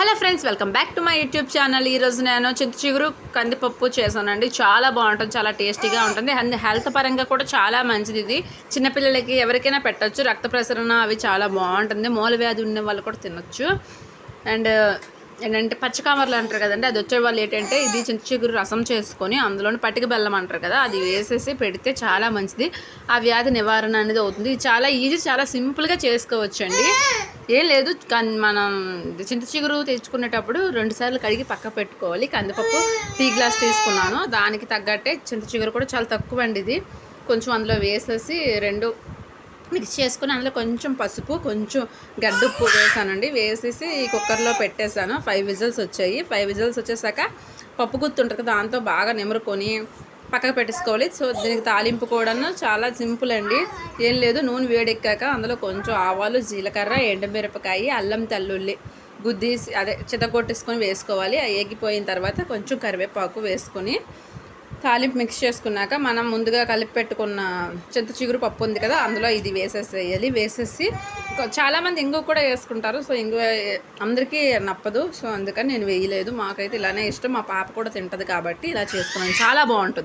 Hello friends welcome back to my YouTube channel. ఈరోజు నేను చింత చిగురు కందిపప్పు చేశానండి. చాలా బాగుంటుంది చాలా టేస్టీగా ఉంటుంది. అండ్ హెల్త్ పరంగా కూడా చాలా మంచిది ఇది. చిన్నపిల్లలకి ఎవరికైనా పెట్టచ్చు రక్త ప్రసరణ అవి చాలా బాగుంటుంది. మూల వ్యాధి ఉన్న వాళ్ళు కూడా తినొచ్చు. అండ్ ఏంటంటే పచ్చకామర్లు అంటారు కదండి అది వచ్చే వాళ్ళు ఏంటంటే ఇది చింత చిగురు రసం చేసుకొని అందులోని పటిక బెల్లం అంటారు కదా అది వేసేసి పెడితే చాలా మంచిది. ఆ వ్యాధి నివారణ అనేది అవుతుంది. చాలా ఈజీ చాలా సింపుల్గా చేసుకోవచ్చు అండి ఏం లేదు కన్- మనం చింత చిగురు తెచ్చుకునేటప్పుడు రెండు సార్లు కడిగి పక్క పెట్టుకోవాలి. కందిపప్పు టీ గ్లాస్ తీసుకున్నాను. దానికి తగ్గట్టే చింత చిగురు కూడా చాలా తక్కువ అండి ఇది. కొంచెం అందులో వేసేసి రెండు మిక్స్ చేసుకుని అందులో కొంచెం పసుపు కొంచెం గడ్డుప్పు వేసానండి. వేసేసి కుక్కర్లో పెట్టేశాను. ఫైవ్ విజిల్స్ వచ్చాయి. ఫైవ్ విజిల్స్ వచ్చేసాక పప్పు గుర్తుంటుంది ఉంటుంది కదా దాంతో బాగా నిమురుకొని పక్కకు పెట్టేసుకోవాలి. సో దీనికి తాలింపు కూడా చాలా సింపుల్ అండి. ఏం లేదు నూనె వేడెక్కాక అందులో కొంచెం ఆవాలు జీలకర్ర ఎండమిరపకాయ అల్లం తల్లుల్లి గుద్దీసి అదే చితగొట్టేసుకొని వేసుకోవాలి. అవి ఎగిపోయిన తర్వాత కొంచెం కరివేపాకు వేసుకొని తాలింపు మిక్స్ చేసుకున్నాక మనం ముందుగా కలిపి పెట్టుకున్న చింత చిగురు పప్పు ఉంది కదా అందులో ఇది వేసేసేయాలి. వేసేసి చాలామంది ఇంగు కూడా వేసుకుంటారు. సో ఇంగు అందరికీ నప్పదు. సో అందుకని నేను వేయలేదు. మాకైతే ఇలానే ఇష్టం. మా పాప కూడా తింటది కాబట్టి ఇలా చేసుకున్నాను. చాలా బాగుంటుంది.